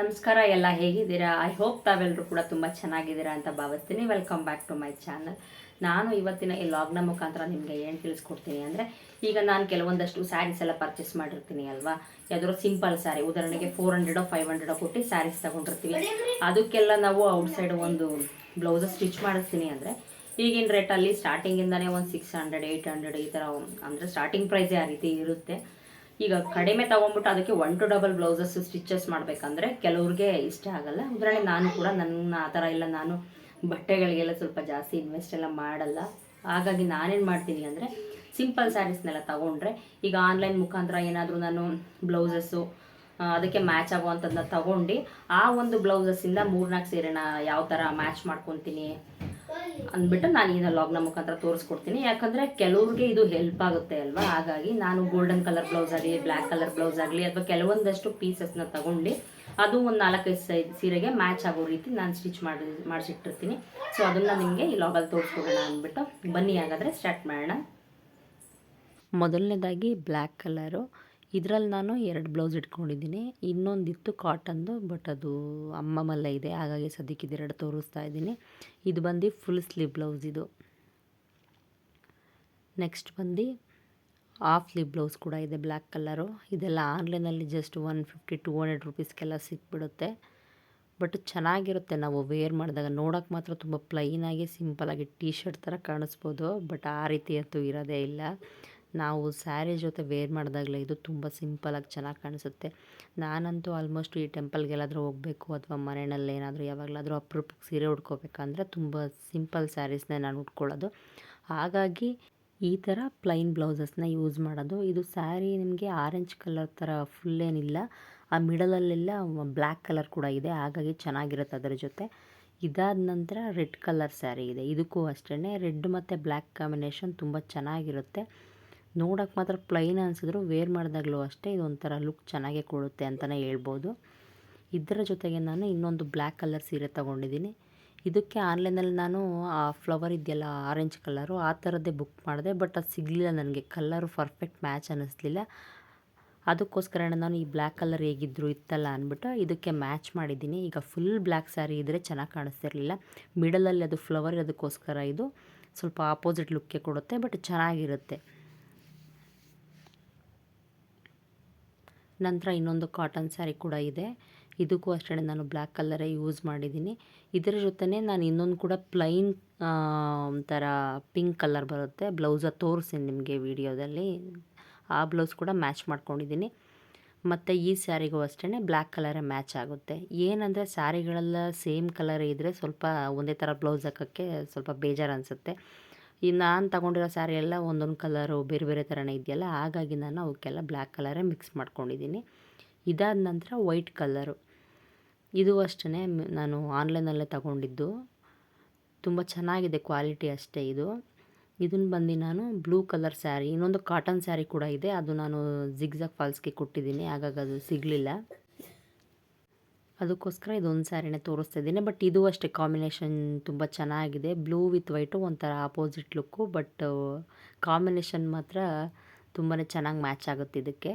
ನಮಸ್ಕಾರ. ಎಲ್ಲ ಹೇಗಿದ್ದೀರಾ? ಐ ಹೋಪ್ ತಾವೆಲ್ಲರೂ ಕೂಡ ತುಂಬ ಚೆನ್ನಾಗಿದ್ದೀರಾ ಅಂತ ಭಾವಿಸ್ತೀನಿ. Welcome back to my channel ನಾನು ಇವತ್ತಿನ ಈ ಲಾಗ್ನ ಮುಖಾಂತರ ನಿಮಗೆ ಏನು ತಿಳಿಸ್ಕೊಡ್ತೀನಿ ಅಂದರೆ, ಈಗ ನಾನು ಕೆಲವೊಂದಷ್ಟು ಸ್ಯಾರೀಸ್ ಎಲ್ಲ ಪರ್ಚೇಸ್ ಮಾಡಿರ್ತೀನಿ ಅಲ್ವಾ? ಯಾವ್ದಾದ್ರು ಸಿಂಪಲ್ ಸ್ಯಾರಿ ಉದಾಹರಣೆಗೆ ಫೋರ್ ಹಂಡ್ರೆಡೋ ಫೈವ್ ಹಂಡ್ರೆಡೋ ಕೊಟ್ಟು ಸ್ಯಾರೀಸ್ ತಗೊಂಡಿರ್ತೀವಿ. ಅದಕ್ಕೆಲ್ಲ ನಾವು ಔಟ್ಸೈಡ್ ಒಂದು ಬ್ಲೌಸ್ ಸ್ಟಿಚ್ ಮಾಡಿಸ್ತೀನಿ ಅಂದರೆ, ಈಗಿನ ರೇಟಲ್ಲಿ ಸ್ಟಾರ್ಟಿಂಗಿಂದನೇ ಒಂದು ಸಿಕ್ಸ್ ಹಂಡ್ರೆಡ್ ಏಯ್ಟ್ ಹಂಡ್ರೆಡ್ ಈ ಥರ ಅಂದರೆ ಸ್ಟಾರ್ಟಿಂಗ್ ಪ್ರೈಸೇ ಆ ರೀತಿ ಇರುತ್ತೆ. ಈಗ ಕಡಿಮೆ ತಗೊಂಡ್ಬಿಟ್ಟು ಅದಕ್ಕೆ one two double blouses stitches ಮಾಡಬೇಕಂದ್ರೆ ಕೆಲವ್ರಿಗೆ ಇಷ್ಟ ಆಗಲ್ಲ. ಉದಾಹರಣೆ ನಾನು ಕೂಡ ನನ್ನ ಆ ಥರ ಎಲ್ಲ ನಾನು ಬಟ್ಟೆಗಳಿಗೆಲ್ಲ ಸ್ವಲ್ಪ ಜಾಸ್ತಿ ಇನ್ವೆಸ್ಟ್ ಎಲ್ಲ ಮಾಡಲ್ಲ. ಹಾಗಾಗಿ ನಾನೇನು ಮಾಡ್ತೀನಿ ಅಂದರೆ ಸಿಂಪಲ್ ಸ್ಯಾರೀಸ್ನೆಲ್ಲ ತಗೊಂಡ್ರೆ ಈಗ ಆನ್ಲೈನ್ ಮುಖಾಂತರ ಏನಾದರೂ ನಾನು ಬ್ಲೌಸಸ್ಸು ಅದಕ್ಕೆ ಮ್ಯಾಚ್ ಆಗುವಂಥದ್ದನ್ನ ತಗೊಂಡು ಆ ಒಂದು ಬ್ಲೌಸಸ್ಸಿಂದ ಮೂರ್ನಾಲ್ಕು ಸೀರೆನ ಯಾವ ಥರ ಮ್ಯಾಚ್ ಮಾಡ್ಕೊತೀನಿ ಅಂದ್ಬಿಟ್ಟು ನಾನು ಈ ಲಾಗ್ನ ಮುಖಾಂತರ ತೋರಿಸ್ಕೊಡ್ತೀನಿ. ಯಾಕಂದರೆ ಕೆಲವ್ರಿಗೆ ಇದು ಹೆಲ್ಪ್ ಆಗುತ್ತೆ ಅಲ್ವಾ? ಹಾಗಾಗಿ ನಾನು ಗೋಲ್ಡನ್ ಕಲರ್ ಬ್ಲೌಸ್ ಆಗಲಿ ಬ್ಲ್ಯಾಕ್ ಕಲರ್ ಬ್ಲೌಸ್ ಆಗಲಿ ಅಥವಾ ಕೆಲವೊಂದಷ್ಟು ಪೀಸಸ್ನ ತಗೊಂಡು ಅದು ಒಂದು ನಾಲ್ಕೈದು ಸೈ, ಸೀರೆಗೆ ಮ್ಯಾಚ್ ಆಗೋ ರೀತಿ ನಾನು ಸ್ಟಿಚ್ ಮಾಡಿ, ಮಾಡಿಸಿಟ್ಟಿರ್ತೀನಿ. ಸೊ ಅದನ್ನು ನಿಮಗೆ ಈ ಲಾಗಲ್ಲಿ ತೋರಿಸ್ಕೊಡೋಣ ಅಂದ್ಬಿಟ್ಟು ಬನ್ನಿ ಹಾಗಾದರೆ ಸ್ಟಾರ್ಟ್ ಮಾಡೋಣ. ಮೊದಲನೇದಾಗಿ ಬ್ಲ್ಯಾಕ್ ಕಲರು ಇದರಲ್ಲಿ ನಾನು ಎರಡು ಬ್ಲೌಸ್ ಇಟ್ಕೊಂಡಿದ್ದೀನಿ. ಇನ್ನೊಂದಿತ್ತು ಕಾಟನ್ದು, ಬಟ್ ಅದು ಅಮ್ಮ ಮಲ್ಲ ಇದೆ. ಹಾಗಾಗಿ ಸದ್ಯಕ್ಕೆ ಇದೆರಡು ತೋರಿಸ್ತಾ ಇದ್ದೀನಿ. ಇದು ಬಂದು ಫುಲ್ ಸ್ಲೀವ್ ಬ್ಲೌಸ್ ಇದು. ನೆಕ್ಸ್ಟ್ ಬಂದು ಹಾಫ್ ಸ್ಲೀವ್ ಬ್ಲೌಸ್ ಕೂಡ ಇದೆ ಬ್ಲ್ಯಾಕ್ ಕಲರು ಇದೆಲ್ಲ ಆನ್ಲೈನಲ್ಲಿ just one fifty two hundred ರುಪೀಸ್ಗೆಲ್ಲ ಸಿಕ್ಬಿಡುತ್ತೆ. ಬಟ್ ಚೆನ್ನಾಗಿರುತ್ತೆ. ನಾವು ವೇರ್ ಮಾಡಿದಾಗ ನೋಡೋಕೆ ಮಾತ್ರ ತುಂಬ ಪ್ಲೈನಾಗಿ ಸಿಂಪಲಾಗಿ ಟೀ ಶರ್ಟ್ ಥರ ಕಾಣಿಸ್ಬೋದು. ಬಟ್ ಆ ರೀತಿ ಅಂತೂ ಇರೋದೇ ಇಲ್ಲ. ನಾವು ಸ್ಯಾರಿ ಜೊತೆ ವೇರ್ ಮಾಡಿದಾಗಲೇ ಇದು ತುಂಬ ಸಿಂಪಲಾಗಿ ಚೆನ್ನಾಗಿ ಕಾಣಿಸುತ್ತೆ. ನಾನಂತೂ ಆಲ್ಮೋಸ್ಟ್ ಈ ಟೆಂಪಲ್ಗೆಲ್ಲಾದರೂ ಹೋಗಬೇಕು ಅಥವಾ ಮನೆಯಲ್ಲಿ ಏನಾದರೂ ಯಾವಾಗಲಾದರೂ ಅಪ್ರೂಪಕ್ಕೆ ಸೀರೆ ಉಟ್ಕೋಬೇಕಂದ್ರೆ ತುಂಬ ಸಿಂಪಲ್ ಸ್ಯಾರೀಸ್ನೇ ನಾನು ಉಟ್ಕೊಳ್ಳೋದು. ಹಾಗಾಗಿ ಈ ಥರ ಪ್ಲೈನ್ ಬ್ಲೌಸಸ್ನ ಯೂಸ್ ಮಾಡೋದು. ಇದು ಸ್ಯಾರಿ ನಿಮಗೆ ಆರೆಂಜ್ ಕಲರ್ ಥರ ಫುಲ್ ಏನಿಲ್ಲ, ಆ ಮಿಡಲಲ್ಲೆಲ್ಲ ಬ್ಲ್ಯಾಕ್ ಕಲರ್ ಕೂಡ ಇದೆ. ಹಾಗಾಗಿ ಚೆನ್ನಾಗಿರುತ್ತೆ ಅದರ ಜೊತೆ. ಇದಾದ ನಂತರ ರೆಡ್ ಕಲರ್ ಸ್ಯಾರಿ ಇದೆ. ಇದಕ್ಕೂ ಅಷ್ಟೇ ರೆಡ್ ಮತ್ತು ಬ್ಲ್ಯಾಕ್ ಕಾಂಬಿನೇಷನ್ ತುಂಬ ಚೆನ್ನಾಗಿರುತ್ತೆ. ನೋಡೋಕೆ ಮಾತ್ರ ಪ್ಲೈನ್ ಅನಿಸಿದ್ರು ವೇರ್ ಮಾಡಿದಾಗಲೂ ಅಷ್ಟೇ ಇದೊಂಥರ ಲುಕ್ ಚೆನ್ನಾಗೇ ಕೊಡುತ್ತೆ ಅಂತಲೇ ಹೇಳ್ಬೋದು. ಇದರ ಜೊತೆಗೆ ನಾನು ಇನ್ನೊಂದು ಬ್ಲ್ಯಾಕ್ ಕಲರ್ ಸೀರೆ ತೊಗೊಂಡಿದ್ದೀನಿ. ಇದಕ್ಕೆ ಆನ್ಲೈನಲ್ಲಿ ನಾನು ಆ ಫ್ಲವರ್ ಇದೆಯಲ್ಲ ಆರೆಂಜ್ ಕಲರು ಆ ಥರದ್ದೇ ಬುಕ್ ಮಾಡಿದೆ ಬಟ್ ಅದು ಸಿಗಲಿಲ್ಲ ನನಗೆ. ಕಲ್ಲರು ಪರ್ಫೆಕ್ಟ್ ಮ್ಯಾಚ್ ಅನ್ನಿಸ್ಲಿಲ್ಲ ಅದಕ್ಕೋಸ್ಕರ ನಾನು ಈ ಬ್ಲ್ಯಾಕ್ ಕಲರ್ ಹೇಗಿದ್ರು ಇತ್ತಲ್ಲ ಅಂದ್ಬಿಟ್ಟು ಇದಕ್ಕೆ ಮ್ಯಾಚ್ ಮಾಡಿದ್ದೀನಿ. ಈಗ ಫುಲ್ ಬ್ಲ್ಯಾಕ್ ಸ್ಯಾರಿ ಇದ್ದರೆ ಚೆನ್ನಾಗಿ ಕಾಣಿಸ್ತಿರಲಿಲ್ಲ. ಮಿಡಲಲ್ಲಿ ಅದು ಫ್ಲವರ್ ಅದಕ್ಕೋಸ್ಕರ ಇದು ಸ್ವಲ್ಪ ಆಪೋಸಿಟ್ ಲುಕ್ಕೇ ಕೊಡುತ್ತೆ ಬಟ್ ಚೆನ್ನಾಗಿರುತ್ತೆ. ನಂತರ ಇನ್ನೊಂದು ಕಾಟನ್ ಸ್ಯಾರಿ ಕೂಡ ಇದೆ. ಇದಕ್ಕೂ ಅಷ್ಟೇ ನಾನು ಬ್ಲ್ಯಾಕ್ ಕಲರೇ ಯೂಸ್ ಮಾಡಿದ್ದೀನಿ. ಇದರ ಜೊತೆನೇ ನಾನು ಇನ್ನೊಂದು ಕೂಡ ಪ್ಲೈನ್ ಒಂಥರ ಪಿಂಕ್ ಕಲರ್ ಬರುತ್ತೆ. ಬ್ಲೌಸ ತೋರಿಸ್ತೀನಿ ನಿಮಗೆ ವಿಡಿಯೋದಲ್ಲಿ. ಆ ಬ್ಲೌಸ್ ಕೂಡ ಮ್ಯಾಚ್ ಮಾಡ್ಕೊಂಡಿದ್ದೀನಿ. ಮತ್ತು ಈ ಸ್ಯಾರಿಗೂ ಅಷ್ಟೇ ಬ್ಲ್ಯಾಕ್ ಕಲರೇ ಮ್ಯಾಚ್ ಆಗುತ್ತೆ. ಏನಂದರೆ ಸ್ಯಾರಿಗಳೆಲ್ಲ ಸೇಮ್ ಕಲರ್ ಇದ್ದರೆ ಸ್ವಲ್ಪ ಒಂದೇ ಥರ ಬ್ಲೌಸ್ ಹಾಕೋಕ್ಕೆ ಸ್ವಲ್ಪ ಬೇಜಾರು ಅನಿಸುತ್ತೆ. ಈ ನಾನು ತಗೊಂಡಿರೋ ಸ್ಯಾರಿ ಎಲ್ಲ ಒಂದೊಂದು ಕಲರು ಬೇರೆ ಬೇರೆ ಥರನೇ ಇದೆಯಲ್ಲ, ಹಾಗಾಗಿ ನಾನು ಅವಕ್ಕೆಲ್ಲ ಬ್ಲ್ಯಾಕ್ ಕಲರೇ ಮಿಕ್ಸ್ ಮಾಡ್ಕೊಂಡಿದ್ದೀನಿ. ಇದಾದ ನಂತರ ವೈಟ್ ಕಲರು. ಇದು ಅಷ್ಟೇ ನಾನು ಆನ್ಲೈನಲ್ಲೇ ತಗೊಂಡಿದ್ದು. ತುಂಬ ಚೆನ್ನಾಗಿದೆ ಕ್ವಾಲಿಟಿ ಅಷ್ಟೇ ಇದು. ಇದನ್ನು ಬಂದು ನಾನು ಬ್ಲೂ ಕಲರ್ ಸ್ಯಾರಿ, ಇನ್ನೊಂದು ಕಾಟನ್ ಸ್ಯಾರಿ ಕೂಡ ಇದೆ. ಅದು ನಾನು ಜಿಗ್ಜಾಗ್ ಫಾಲ್ಸ್ಗೆ ಕೊಟ್ಟಿದ್ದೀನಿ, ಹಾಗಾಗಿ ಅದು ಸಿಗಲಿಲ್ಲ. ಅದಕ್ಕೋಸ್ಕರ ಇದೊಂದು ಸ್ಯಾರಿನೇ ತೋರಿಸ್ತಾ ಇದ್ದೀನಿ ಬಟ್ ಇದು ಅಷ್ಟೇ ಕಾಂಬಿನೇಷನ್ ತುಂಬ ಚೆನ್ನಾಗಿದೆ. ಬ್ಲೂ ವಿತ್ ವೈಟು ಒಂಥರ ಆಪೋಸಿಟ್ ಲುಕ್ಕು ಬಟ್ ಕಾಂಬಿನೇಷನ್ ಮಾತ್ರ ತುಂಬಾ ಚೆನ್ನಾಗಿ ಮ್ಯಾಚ್ ಆಗುತ್ತೆ ಇದಕ್ಕೆ.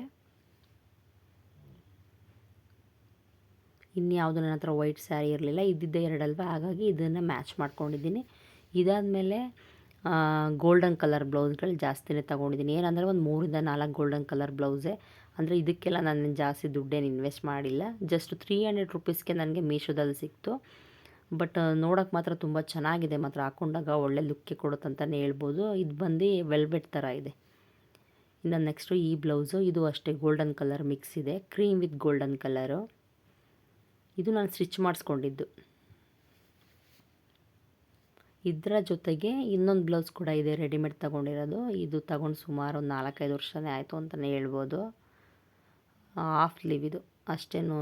ಇನ್ಯಾವುದು ನನ್ನ ಹತ್ರ ವೈಟ್ ಸ್ಯಾರಿ ಇರಲಿಲ್ಲ, ಇದ್ದಿದ್ದೇ ಎರಡಲ್ವ? ಹಾಗಾಗಿ ಇದನ್ನು ಮ್ಯಾಚ್ ಮಾಡ್ಕೊಂಡಿದ್ದೀನಿ. ಇದಾದಮೇಲೆ ಗೋಲ್ಡನ್ ಕಲರ್ ಬ್ಲೌಸ್ಗಳು ಜಾಸ್ತಿನೇ ತೊಗೊಂಡಿದ್ದೀನಿ. ಏನಂದರೆ ಒಂದು ಮೂರಿಂದ ನಾಲ್ಕು ಗೋಲ್ಡನ್ ಕಲರ್ ಬ್ಲೌಸೇ ಅಂದರೆ ಇದಕ್ಕೆಲ್ಲ ನಾನು ಜಾಸ್ತಿ ದುಡ್ಡೇನು ಇನ್ವೆಸ್ಟ್ ಮಾಡಿಲ್ಲ. ಜಸ್ಟ್ ತ್ರೀ ಹಂಡ್ರೆಡ್ ರುಪೀಸ್ಗೆ ನನಗೆ ಮೀಶೋದಲ್ಲಿ ಸಿಕ್ತು. ಬಟ್ ನೋಡೋಕೆ ಮಾತ್ರ ತುಂಬ ಚೆನ್ನಾಗಿದೆ. ಮಾತ್ರ ಹಾಕೊಂಡಾಗ ಒಳ್ಳೆ ಲುಕ್ಕೆ ಕೊಡುತ್ತಂತಲೇ ಹೇಳ್ಬೋದು. ಇದು ಬಂದು ವೆಲ್ವೆಟ್ ಥರ ಇದೆ. ಇನ್ನು ನೆಕ್ಸ್ಟು ಈ ಬ್ಲೌಸು ಇದು ಅಷ್ಟೇ ಗೋಲ್ಡನ್ ಕಲರ್ ಮಿಕ್ಸ್ ಇದೆ. ಕ್ರೀಮ್ ವಿತ್ ಗೋಲ್ಡನ್ ಕಲರು ಇದು ನಾನು ಸ್ಟಿಚ್ ಮಾಡಿಸ್ಕೊಂಡಿದ್ದು. ಇದರ ಜೊತೆಗೆ ಇನ್ನೊಂದು ಬ್ಲೌಸ್ ಕೂಡ ಇದೆ ರೆಡಿಮೇಡ್ ತಗೊಂಡಿರೋದು. ಇದು ತಗೊಂಡು ಸುಮಾರು ಒಂದು ನಾಲ್ಕೈದು ವರ್ಷನೇ ಆಯಿತು ಅಂತಲೇ ಹೇಳ್ಬೋದು. ಹಾಫ್ ಸ್ಲೀವ್ ಇದು. ಅಷ್ಟೇನು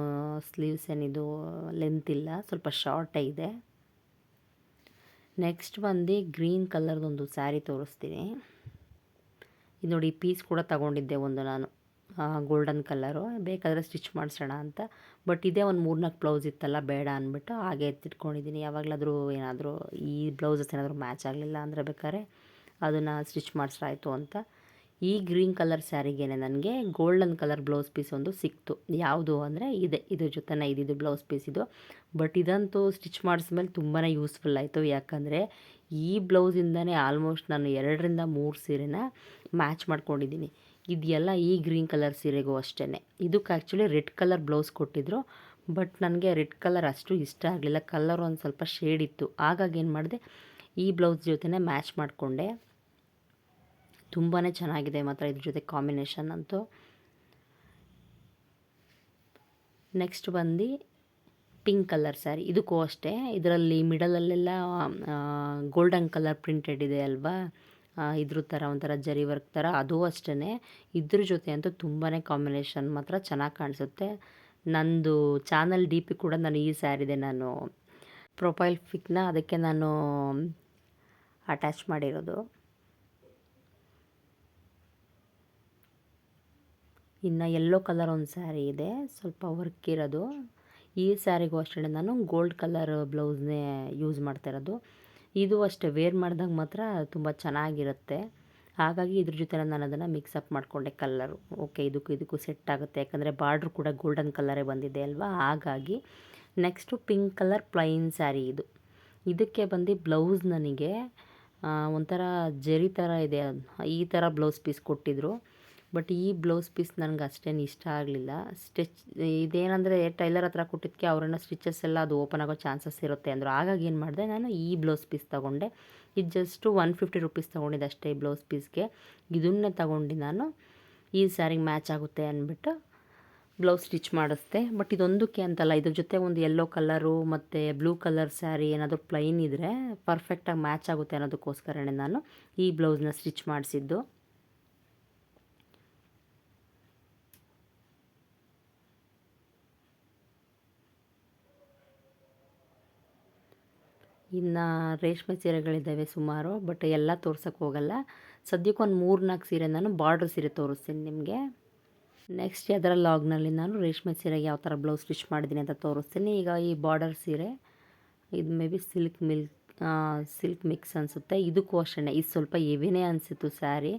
ಸ್ಲೀವ್ಸ್ ಏನಿದು ಲೆಂತ್ ಇಲ್ಲ, ಸ್ವಲ್ಪ ಶಾರ್ಟೇ ಇದೆ. ನೆಕ್ಸ್ಟ್ ಬಂದು ಗ್ರೀನ್ ಕಲರ್ದೊಂದು ಸ್ಯಾರಿ ತೋರಿಸ್ತೀನಿ. ಇದು ನೋಡಿ ಪೀಸ್ ಕೂಡ ತಗೊಂಡಿದ್ದೆ ಒಂದು ನಾನು. Golden colour. ಬೇಕಾದರೆ ಸ್ಟಿಚ್ ಮಾಡಿಸೋಣ ಅಂತ. ಬಟ್ ಇದೇ ಒಂದು ಮೂರ್ನಾಲ್ಕು ಬ್ಲೌಸ್ ಇತ್ತಲ್ಲ, ಬೇಡ ಅಂದ್ಬಿಟ್ಟು ಹಾಗೆ ಎತ್ತಿಟ್ಕೊಂಡಿದ್ದೀನಿ. ಯಾವಾಗಲಾದರೂ ಏನಾದರೂ ಈ ಬ್ಲೌಸಸ್ ಏನಾದರೂ ಮ್ಯಾಚ್ ಆಗಲಿಲ್ಲ ಅಂದರೆ ಬೇಕಾದ್ರೆ ಅದನ್ನು ಸ್ಟಿಚ್ ಮಾಡಿಸ್ರಾಯ್ತು ಅಂತ. ಈ ಗ್ರೀನ್ ಕಲರ್ ಸ್ಯಾರಿಗೆ ನನಗೆ ಗೋಲ್ಡನ್ ಕಲರ್ ಬ್ಲೌಸ್ ಪೀಸ್ ಒಂದು ಸಿಕ್ತು. ಯಾವುದು ಅಂದರೆ ಇದೆ, ಇದ್ರ ಜೊತೆನೇ ಇದ್ದಿದ್ದು ಬ್ಲೌಸ್ ಪೀಸ್ ಇದು. ಬಟ್ ಇದಂತೂ ಸ್ಟಿಚ್ ಮಾಡಿಸ್ಮೇಲೆ ತುಂಬಾ ಯೂಸ್ಫುಲ್ ಆಯಿತು. ಯಾಕಂದರೆ ಈ ಬ್ಲೌಸಿಂದನೇ ಆಲ್ಮೋಸ್ಟ್ ನಾನು ಎರಡರಿಂದ ಮೂರು ಸೀರೆನ ಮ್ಯಾಚ್ ಮಾಡ್ಕೊಂಡಿದ್ದೀನಿ. ಇದೆಲ್ಲ ಈ ಗ್ರೀನ್ ಕಲರ್ ಸೀರೆಗೂ ಅಷ್ಟೇ ಇದಕ್ಕೆ ಆ್ಯಕ್ಚುಲಿ ರೆಡ್ ಕಲರ್ ಬ್ಲೌಸ್ ಕೊಟ್ಟಿದ್ರು. ಬಟ್ ನನಗೆ ರೆಡ್ ಕಲರ್ ಅಷ್ಟು ಇಷ್ಟ ಆಗಲಿಲ್ಲ. ಕಲರ್ ಒಂದು ಸ್ವಲ್ಪ ಶೇಡ್ ಇತ್ತು. ಹಾಗಾಗಿ ಏನು ಮಾಡಿದೆ, ಈ ಬ್ಲೌಸ್ ಜೊತೆನೇ ಮ್ಯಾಚ್ ಮಾಡಿಕೊಂಡೆ. ತುಂಬಾ ಚೆನ್ನಾಗಿದೆ ಮಾತ್ರ ಇದ್ರ ಜೊತೆ ಕಾಂಬಿನೇಷನ್ ಅಂತೂ. ನೆಕ್ಸ್ಟ್ ಬಂದು ಪಿಂಕ್ ಕಲರ್ ಸ್ಯಾರಿ ಇದಕ್ಕೂ ಅಷ್ಟೇ. ಇದರಲ್ಲಿ ಮಿಡಲಲ್ಲೆಲ್ಲ ಗೋಲ್ಡನ್ ಕಲರ್ ಪ್ರಿಂಟೆಡ್ ಇದೆ ಅಲ್ವಾ? ಇದ್ರ ಥರ ಒಂಥರ ಜರಿ ವರ್ಕ್ ಥರ. ಅದು ಅಷ್ಟೇ ಇದ್ರ ಜೊತೆ ಅಂತೂ ತುಂಬಾ ಕಾಂಬಿನೇಷನ್ ಮಾತ್ರ ಚೆನ್ನಾಗಿ ಕಾಣಿಸುತ್ತೆ. ನಂದು ಚಾನಲ್ ಡಿ ಪಿ ಕೂಡ ನಾನು ಈ ಸ್ಯಾರಿದೆ ನಾನು ಪ್ರೊಫೈಲ್ ಪಿಕ್ನ ಅದಕ್ಕೆ ನಾನು ಅಟ್ಯಾಚ್ ಮಾಡಿರೋದು. ಇನ್ನು ಯೆಲ್ಲೋ ಕಲರ್ ಒಂದು ಸ್ಯಾರಿ ಇದೆ. ಸ್ವಲ್ಪ ವರ್ಕ್ ಇರೋದು. ಈ ಸ್ಯಾರಿಗೂ ಅಷ್ಟೇ ನಾನು ಗೋಲ್ಡ್ ಕಲರ್ ಬ್ಲೌಸ್ನೇ ಯೂಸ್ ಮಾಡ್ತಾ ಇರೋದು. ಇದು ಅಷ್ಟೇ. ವೇರ್ ಮಾಡಿದಾಗ ಮಾತ್ರ ತುಂಬ ಚೆನ್ನಾಗಿರುತ್ತೆ. ಹಾಗಾಗಿ ಇದ್ರ ಜೊತೆ ನಾನು ಅದನ್ನು ಮಿಕ್ಸಪ್ ಮಾಡಿಕೊಂಡೆ ಕಲ್ಲರು ಓಕೆ ಇದಕ್ಕೂ ಇದಕ್ಕೂ ಸೆಟ್ ಆಗುತ್ತೆ. ಯಾಕಂದರೆ ಬಾರ್ಡ್ರ್ ಕೂಡ ಗೋಲ್ಡನ್ ಕಲರೇ ಬಂದಿದೆ ಅಲ್ವಾ? ಹಾಗಾಗಿ next pink colour plain sari ಇದು. ಇದಕ್ಕೆ ಬಂದು ಬ್ಲೌಸ್ ನನಗೆ ಒಂಥರ ಜರಿ ಥರ ಇದೆ. ಈ ಥರ ಬ್ಲೌಸ್ ಪೀಸ್ ಕೊಟ್ಟಿದ್ರು. ಬಟ್ ಈ ಬ್ಲೌಸ್ ಪೀಸ್ ನನಗೆ ಅಷ್ಟೇನು ಇಷ್ಟ ಆಗಲಿಲ್ಲ. ಸ್ಟಿಚ್, ಇದೇನಂದರೆ ಟೈಲರ್ ಹತ್ರ ಕೊಟ್ಟಿದ್ದಕ್ಕೆ ಅವರನ್ನ ಸ್ಟಿಚಸ್ ಎಲ್ಲ ಅದು ಓಪನ್ ಆಗೋ ಚಾನ್ಸಸ್ ಇರುತ್ತೆ ಅಂದರು. ಹಾಗಾಗಿ ಏನು ಮಾಡಿದೆ, ನಾನು ಈ ಬ್ಲೌಸ್ ಪೀಸ್ ತೊಗೊಂಡೆ. ಇದು ಜಸ್ಟು ಒನ್ ಫಿಫ್ಟಿ ರುಪೀಸ್ ತೊಗೊಂಡಿದ್ದೆ ಅಷ್ಟೇ ಬ್ಲೌಸ್ ಪೀಸ್ಗೆ. ಇದನ್ನೇ ತಗೊಂಡು ನಾನು ಈ ಸ್ಯಾರಿಗೆ ಮ್ಯಾಚ್ ಆಗುತ್ತೆ ಅಂದ್ಬಿಟ್ಟು ಬ್ಲೌಸ್ ಸ್ಟಿಚ್ ಮಾಡಿಸ್ದೆ. ಬಟ್ ಇದೊಂದಕ್ಕೆ ಅಂತಲ್ಲ, ಇದ್ರ ಜೊತೆ ಒಂದು ಯೆಲ್ಲೋ ಕಲರು ಮತ್ತು ಬ್ಲೂ ಕಲರ್ ಸ್ಯಾರಿ ಏನಾದರೂ ಪ್ಲೈನ್ ಇದ್ದರೆ ಪರ್ಫೆಕ್ಟಾಗಿ ಮ್ಯಾಚ್ ಆಗುತ್ತೆ ಅನ್ನೋದಕ್ಕೋಸ್ಕರನೇ ನಾನು ಈ ಬ್ಲೌಸ್ನ ಸ್ಟಿಚ್ ಮಾಡಿಸಿದ್ದು. ಇನ್ನು ರೇಷ್ಮೆ ಸೀರೆಗಳಿದ್ದಾವೆ ಸುಮಾರು ಬಟ್ ಎಲ್ಲ ತೋರ್ಸೋಕ್ಕೆ ಹೋಗಲ್ಲ. ಸದ್ಯಕ್ಕೆ ಒಂದು ಮೂರು ನಾಲ್ಕು ಸೀರೆ ನಾನು ಬಾರ್ಡ್ರ್ ಸೀರೆ ತೋರಿಸ್ತೀನಿ ನಿಮಗೆ. ನೆಕ್ಸ್ಟ್ ಅದರ ಲಾಗ್ನಲ್ಲಿ ನಾನು ರೇಷ್ಮೆ ಸೀರೆಗೆ ಯಾವ ಥರ ಬ್ಲೌಸ್ ಸ್ಟಿಚ್ ಮಾಡಿದ್ದೀನಿ ಅಂತ ತೋರಿಸ್ತೀನಿ. ಈಗ ಈ ಬಾರ್ಡರ್ ಸೀರೆ, ಇದು maybe silk milk silk mix ಅನಿಸುತ್ತೆ. ಇದಕ್ಕೂ ಅಷ್ಟೇ ಇದು ಸ್ವಲ್ಪ ಎವಿನೇ ಅನಿಸಿತ್ತು ಸ್ಯಾರಿ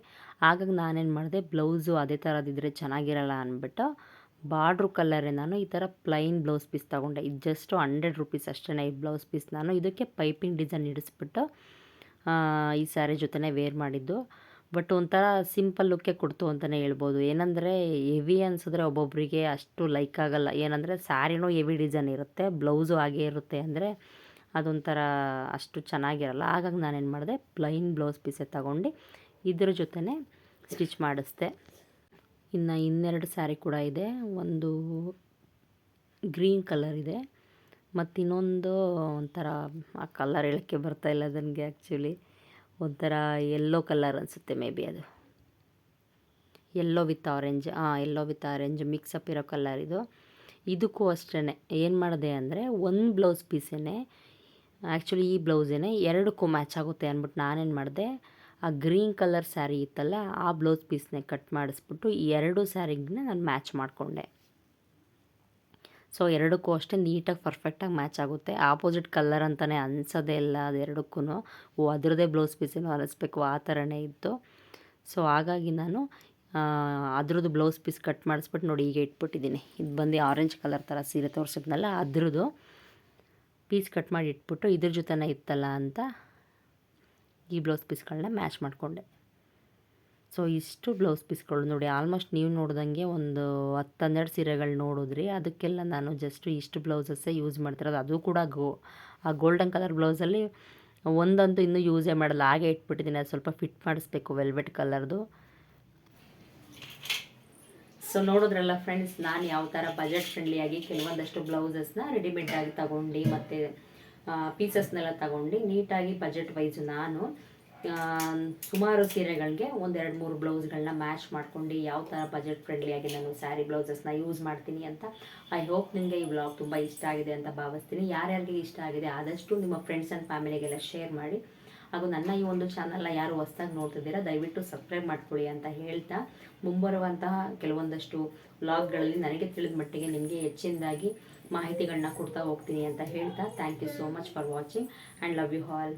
ಹಾಗಾಗಿ ನಾನೇನು ಮಾಡಿದೆ ಬ್ಲೌಸು ಅದೇ ಥರದಿದ್ದರೆ ಚೆನ್ನಾಗಿರಲ್ಲ ಅಂದ್ಬಿಟ್ಟು ಬಾರ್ಡ್ರು ಕಲ್ಲರೇ ನಾನು ಈ ಥರ ಪ್ಲೈನ್ ಬ್ಲೌಸ್ ಪೀಸ್ ತೊಗೊಂಡೆ. ಇದು ಜಸ್ಟು ಹಂಡ್ರೆಡ್ ರುಪೀಸ್ ಅಷ್ಟೇ ಈ ಬ್ಲೌಸ್ ಪೀಸ್ ನಾನು. ಇದಕ್ಕೆ ಪೈಪಿಂಗ್ ಡಿಸೈನ್ ಇಡಿಸ್ಬಿಟ್ಟು ಈ ಸ್ಯಾರಿ ಜೊತೆನೇ ವೇರ್ ಮಾಡಿದ್ದು. ಬಟ್ ಒಂಥರ ಸಿಂಪಲ್ ಲುಕ್ಕೆ ಕೊಡ್ತು ಅಂತಲೇ ಹೇಳ್ಬೋದು. ಏನಂದರೆ ಹೆವಿ ಅನಿಸಿದ್ರೆ ಒಬ್ಬೊಬ್ಬರಿಗೆ ಅಷ್ಟು ಲೈಕ್ ಆಗಲ್ಲ. ಏನಂದರೆ ಸ್ಯಾರಿನೂ ಹೆವಿ ಡಿಸೈನ್ ಇರುತ್ತೆ, ಬ್ಲೌಸು ಹಾಗೇ ಇರುತ್ತೆ ಅಂದರೆ ಅದೊಂಥರ ಅಷ್ಟು ಚೆನ್ನಾಗಿರಲ್ಲ. ಹಾಗಾಗಿ ನಾನೇನು ಮಾಡಿದೆ ಪ್ಲೈನ್ ಬ್ಲೌಸ್ ಪೀಸೇ ತಗೊಂಡು ಇದ್ರ ಜೊತೆನೇ ಸ್ಟಿಚ್ ಮಾಡಿಸ್ದೆ. ಇನ್ನು ಇನ್ನೆರಡು ಸ್ಯಾರಿ ಕೂಡ ಇದೆ. ಒಂದು ಗ್ರೀನ್ ಕಲರ್ ಇದೆ. ಮತ್ತು ಇನ್ನೊಂದು ಒಂಥರ, ಆ ಕಲರ್ ಹೇಳೋಕ್ಕೆ ಇಲ್ಲ ನನಗೆ ಆ್ಯಕ್ಚುಲಿ ಒಂಥರ ಯೆಲ್ಲೋ ಕಲರ್ ಅನಿಸುತ್ತೆ ಮೇ ಬಿ ಅದು ಯೆಲ್ಲೋ ವಿತ್ ಆರೆಂಜ್ ಹಾಂ yellow with orange mix up ಇರೋ ಕಲರ್ ಇದು. ಇದಕ್ಕೂ ಅಷ್ಟೇ ಏನು ಮಾಡಿದೆ ಅಂದರೆ ಒಂದು ಬ್ಲೌಸ್ ಪೀಸೇ ಆ್ಯಕ್ಚುಲಿ ಈ ಬ್ಲೌಸೇನೆ ಎರಡಕ್ಕೂ ಮ್ಯಾಚ್ ಆಗುತ್ತೆ ಅಂದ್ಬಿಟ್ಟು ನಾನೇನು ಮಾಡಿದೆ. ಆ ಗ್ರೀನ್ ಕಲರ್ ಸ್ಯಾರಿ ಇತ್ತಲ್ಲ, ಆ ಬ್ಲೌಸ್ ಪೀಸ್ನೇ ಕಟ್ ಮಾಡಿಸ್ಬಿಟ್ಟು ಈ ಎರಡು ಸ್ಯಾರಿಗೆ ನಾನು ಮ್ಯಾಚ್ ಮಾಡಿಕೊಂಡೆ. ಸೊ ಎರಡಕ್ಕೂ ಅಷ್ಟೇ ನೀಟಾಗಿ ಪರ್ಫೆಕ್ಟಾಗಿ ಮ್ಯಾಚ್ ಆಗುತ್ತೆ. ಆಪೋಸಿಟ್ ಕಲರ್ ಅಂತಲೇ ಅನಿಸೋದೇ ಇಲ್ಲ ಅದೆರಡಕ್ಕೂ ಓ ಅದರದೇ ಬ್ಲೌಸ್ ಪೀಸೇನೋ ಅನಿಸ್ಬೇಕು, ಆ ಥರನೇ ಇತ್ತು. ಸೊ ಹಾಗಾಗಿ ನಾನು ಅದ್ರದ್ದು ಬ್ಲೌಸ್ ಪೀಸ್ ಕಟ್ ಮಾಡಿಸ್ಬಿಟ್ಟು ನೋಡಿ ಈಗ ಇಟ್ಬಿಟ್ಟಿದ್ದೀನಿ. ಇದು ಬಂದು ಆರೆಂಜ್ ಕಲರ್ ಥರ ಸೀರೆ ತೋರಿಸಿದ್ನಲ್ಲ, ಅದ್ರದ್ದು ಪೀಸ್ ಕಟ್ ಮಾಡಿ ಇಟ್ಬಿಟ್ಟು ಇದ್ರ ಜೊತೆನೇ ಇತ್ತಲ್ಲ ಅಂತ ಈ ಬ್ಲೌಸ್ ಪೀಸ್ಗಳನ್ನ ಮ್ಯಾಚ್ ಮಾಡಿಕೊಂಡೆ. ಸೊ ಇಷ್ಟು ಬ್ಲೌಸ್ ಪೀಸ್ಗಳು ನೋಡಿ ಆಲ್ಮೋಸ್ಟ್ ನೀವು ನೋಡ್ದಂಗೆ ಒಂದು ಹತ್ತು ಹನ್ನೆರಡು ಸೀರೆಗಳು ನೋಡಿದ್ರಿ, ಅದಕ್ಕೆಲ್ಲ ನಾನು ಜಸ್ಟ್ ಇಷ್ಟು ಬ್ಲೌಸಸ್ಸೇ ಯೂಸ್ ಮಾಡ್ತಿರೋದು. ಅದು ಕೂಡ ಗೋ, ಆ ಗೋಲ್ಡನ್ ಕಲರ್ ಬ್ಲೌಸಲ್ಲಿ ಒಂದಂತೂ ಇನ್ನೂ ಯೂಸೇ ಮಾಡಲ್ಲ. ಹಾಗೆ ಇಟ್ಬಿಟ್ಟಿದ್ದೀನಿ, ಅದು ಸ್ವಲ್ಪ ಫಿಟ್ ಮಾಡಿಸ್ಬೇಕು ವೆಲ್ವೆಟ್ ಕಲರ್ದು ಸೊ ನೋಡಿದ್ರಲ್ಲ ಫ್ರೆಂಡ್ಸ್ ನಾನು ಯಾವ ಥರ ಬಜೆಟ್ ಫ್ರೆಂಡ್ಲಿಯಾಗಿ ಕೆಲವೊಂದಷ್ಟು ಬ್ಲೌಸಸ್ನ ರೆಡಿಮೇಡಾಗಿ ತಗೊಂಡು ಮತ್ತು ಪೀಸಸ್ನೆಲ್ಲ ತಗೊಂಡು ನೀಟಾಗಿ ಬಜೆಟ್ ವೈಸ್ ನಾನು ಸುಮಾರು ಸೀರೆಗಳಿಗೆ ಒಂದೆರಡು ಮೂರು ಬ್ಲೌಸ್ಗಳನ್ನ ಮ್ಯಾಚ್ ಮಾಡ್ಕೊಂಡು ಯಾವ ಥರ ಬಜೆಟ್ ಫ್ರೆಂಡ್ಲಿಯಾಗಿ ನಾನು ಸ್ಯಾರಿ ಬ್ಲೌಸಸ್ನ ಯೂಸ್ ಮಾಡ್ತೀನಿ ಅಂತ ಐ ಹೋಪ್ ನಿಮಗೆ ಈ ಬ್ಲಾಗ್ ತುಂಬ ಇಷ್ಟ ಆಗಿದೆ ಅಂತ ಭಾವಿಸ್ತೀನಿ. ಯಾರ್ಯಾರಿಗೆ ಇಷ್ಟ ಆಗಿದೆ ಆದಷ್ಟು ನಿಮ್ಮ ಫ್ರೆಂಡ್ಸ್ ಆ್ಯಂಡ್ ಫ್ಯಾಮಿಲಿಗೆಲ್ಲ ಶೇರ್ ಮಾಡಿ. ಹಾಗೂ ನನ್ನ ಈ ಒಂದು ಚಾನಲ್ನ ಯಾರು ಹೊಸ್ದಾಗಿ ನೋಡ್ತಿದ್ದೀರಾ, ದಯವಿಟ್ಟು ಸಬ್ಸ್ಕ್ರೈಬ್ ಮಾಡ್ಕೊಳ್ಳಿ ಅಂತ ಹೇಳ್ತಾ ಮುಂಬರುವಂತಹ ಕೆಲವೊಂದಷ್ಟು ವ್ಲಾಗ್ಗಳಲ್ಲಿ ನನಗೆ ತಿಳಿದ ಮಟ್ಟಿಗೆ ನಿಮಗೆ ಹೆಚ್ಚಿನದಾಗಿ ಮಾಹಿತಿಗಳನ್ನ ಕೊಡ್ತಾ ಹೋಗ್ತೀನಿ ಅಂತ ಹೇಳ್ತಾ thank you so much for watching and love you all